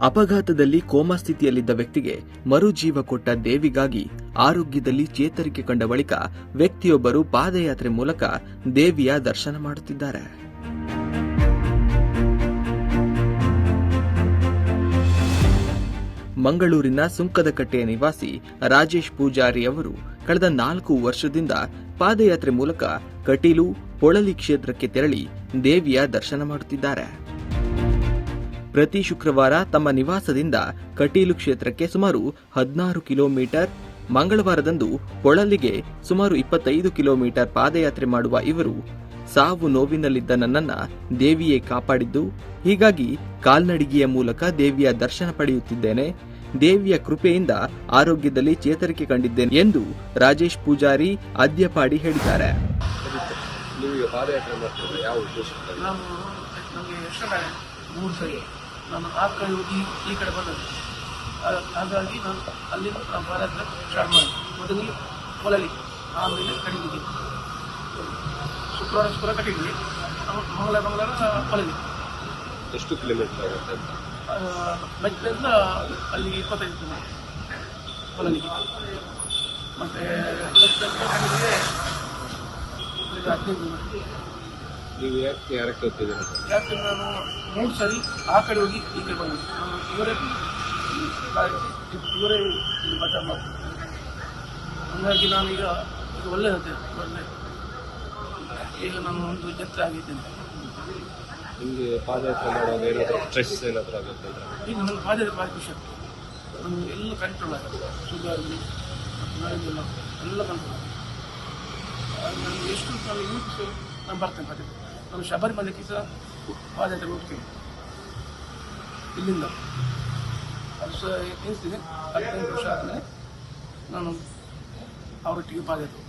ಅಪಘಾತದಲ್ಲಿ ಕೋಮಾ ಸ್ಥಿತಿಯಲ್ಲಿದ್ದ ವ್ಯಕ್ತಿಗೆ ಮರುಜೀವ ಕೊಟ್ಟ ದೇವಿಗಾಗಿ ಆರೋಗ್ಯದಲ್ಲಿ ಚೇತರಿಕೆ ಕಂಡ ಬಳಿಕ ವ್ಯಕ್ತಿಯೊಬ್ಬರು ಪಾದಯಾತ್ರೆ ಮೂಲಕ ದೇವಿಯ ದರ್ಶನ ಮಾಡುತ್ತಿದ್ದಾರೆ. ಮಂಗಳೂರಿನ ಸುಂಕದಕಟ್ಟೆಯ ನಿವಾಸಿ ರಾಜೇಶ್ ಪೂಜಾರಿ ಅವರು ಕಳೆದ ನಾಲ್ಕು ವರ್ಷದಿಂದ ಪಾದಯಾತ್ರೆ ಮೂಲಕ ಕಟೀಲು, ಪೊಳಲಿ ಕ್ಷೇತ್ರಕ್ಕೆ ತೆರಳಿ ದೇವಿಯ ದರ್ಶನ ಮಾಡುತ್ತಿದ್ದಾರೆ. ಪ್ರತಿ ಶುಕ್ರವಾರ ತಮ್ಮ ನಿವಾಸದಿಂದ ಕಟೀಲು ಕ್ಷೇತ್ರಕ್ಕೆ ಸುಮಾರು ಹದಿನಾರು ಕಿಲೋಮೀಟರ್ ಮಂಗಳವಾರದಂದು ಕೊಳಲಿಗೆ ಸುಮಾರು ಇಪ್ಪತ್ತೈದು ಕಿಲೋಮೀಟರ್ ಪಾದಯಾತ್ರೆ ಮಾಡುವ ಇವರು ಸಾವು ನೋವಿನಲ್ಲಿದ್ದ ನನ್ನನ್ನ ದೇವಿಯೇ ಕಾಪಾಡಿದ್ದು ಹೀಗಾಗಿ ಕಾಲ್ನಡಿಗೆಯ ಮೂಲಕ ದೇವಿಯ ದರ್ಶನ ಪಡೆಯುತ್ತಿದ್ದೇನೆ. ದೇವಿಯ ಕೃಪೆಯಿಂದ ಆರೋಗ್ಯದಲ್ಲಿ ಚೇತರಿಕೆ ಕಂಡಿದ್ದೇನೆ ಎಂದು ರಾಜೇಶ್ ಪೂಜಾರಿ ಅದ್ಯಪಾಡಿ ಹೇಳಿದ್ದಾರೆ. ನೀವು ನಾನು ಆ ಕಡೆ ಹೋಗಿ ಈ ಕಡೆ ಬಂದದ್ದು. ಹಾಗಾಗಿ ನಾನು ಅಲ್ಲಿಂದ ನಾನು ಪಾದಯಾತ್ರೆ ಸ್ಟಾರ್ಟ್ ಮಾಡಿ ಮೊದಲಿಗೆ ಕೊಲಲಿ ಆಮೇಲೆ ಕಡಿಮೆ ಶುಕ್ರವಾರ ಶುಕ್ರವಾರ ಕಟ್ಟಿದ್ವಿ ಮಂಗಳ ಮಂಗಳವಾರ ಕೊಲಲಿ. ಎಷ್ಟು ಕಿಲೋಮೀಟರ್ ಆಗುತ್ತೆ? ಮೆಟ್ಲಿಂದ ಅಲ್ಲಿಗೆ ಇಪ್ಪತ್ತೈದು ಜನ ಕೊಲಲಿಗೆ. ಮತ್ತು ಹದಿನೈದು ಕಿಲೋಮೀಟರ್ ನೀವು ಯಾಕೆ ಯಾರಕ್ಕೆ ಹೋಗ್ತಿದ್ದೀರ ಯಾಕೆ ನಾನು ಮೂರು ಸರಿ ಆ ಕಡೆ ಹೋಗಿ ಈ ಕಡೆ ಬಂದಿದ್ದೆ ನಾನು ಇವರೇ ಇವರೇ ಇಲ್ಲಿ ಬಚಾವ್ ಮಾಡ್ತಾರೆ ಹಾಗಾಗಿ ನಾನೀಗ ಈಗ ಒಳ್ಳೆ ಹತ್ತೆ ಒಳ್ಳೆ ಈಗ ನಾನು ಒಂದು ಜತ್ರ ಆಗಿದ್ದೇನೆ. ನಿಮಗೆ ಪಾದಯಾತ್ರೆ ಮಾಡುವಾಗ ಏನಾದರೂ ಸ್ಟ್ರೆಸ್ ಏನಾದರೂ ಆಗುತ್ತೆ ಈಗ ನನ್ನ ಪಾದಯಾತ್ರೆ ಭಾಳ ಖುಷಿ ಆಗ್ತದೆ. ನನಗೆ ಎಲ್ಲ ಕಂಟ್ರೋಲ್ ಆಗುತ್ತೆ. ಶುಗರ್ ಎಲ್ಲ ಕಂಟ್ರೋಲ್ ಆಗುತ್ತೆ. ನನಗೆ ಎಷ್ಟು ನಾನು ನಾನು ಬರ್ತೇನೆ ಪಾದಯಾತ್ರೆ. ನಾನು ಶಬರಿಮಲೆಗೆ ಸಹ ಪಾದಯಾತ್ರೆ ಹೋಗ್ತೀನಿ. ಇಲ್ಲಿಂದ. ಅದು ಸಹ ಎನಿಸ್ತೀನಿ ಹದಿನೈದು ವರ್ಷ ಆದಮೇಲೆ ನಾನು ಅವರೊಟ್ಟಿಗೆ ಪಾದಯಾತ್ರೆ